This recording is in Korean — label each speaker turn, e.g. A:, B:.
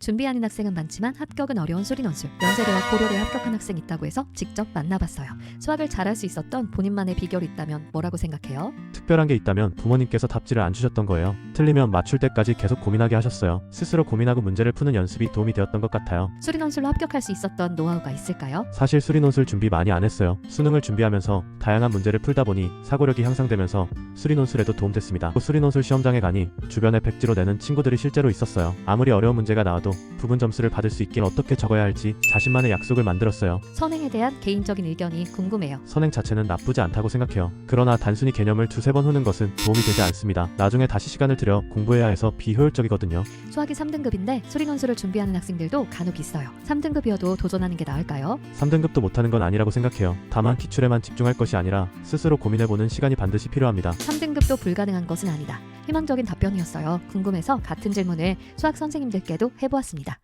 A: 준비하는 학생은 많지만 합격은 어려운 수리논술. 연세대와 고려대에 합격한 학생 있다고 해서 직접 만나봤어요. 수학을 잘할 수 있었던 본인만의 비결이 있다면 뭐라고 생각해요?
B: 특별한 게 있다면 부모님께서 답지를 안 주셨던 거예요. 틀리면 맞출 때까지 계속 고민하게 하셨어요. 스스로 고민하고 문제를 푸는 연습이 도움이 되었던 것 같아요.
A: 수리논술로 합격할 수 있었던 노하우가 있을까요?
B: 사실 수리논술 준비 많이 안 했어요. 수능을 준비하면서 다양한 문제를 풀다 보니 사고력이 향상되면서 수리논술에도 도움됐습니다. 또 수리논술 시험장에 가니 주변에 백지로 내는 친구들이 실제로 있었어요. 아무리 어려운 문제가 나와도 부분 점수를 받을 수 있게 어떻게 적어야 할지 자신만의 약속을 만들었어요.
A: 선행에 대한 개인적인 의견이 궁금해요.
B: 선행 자체는 나쁘지 않다고 생각해요. 그러나 단순히 개념을 두세 번 후는 것은 도움이 되지 않습니다. 나중에 다시 시간을 들여 공부해야 해서 비효율적이거든요.
A: 수학이 3등급인데 수리논술을 준비하는 학생들도 간혹 있어요. 3등급이어도 도전하는 게 나을까요?
B: 3등급도 못하는 건 아니라고 생각해요. 다만 기출에만 집중할 것이 아니라 스스로 고민해보는 시간이 반드시 필요합니다.
A: 3등급도 불가능한 것은 아니다. 희망적인 답변이었어요. 궁금해서 같은 질문을 수학 선생님들께도 해보았습니다.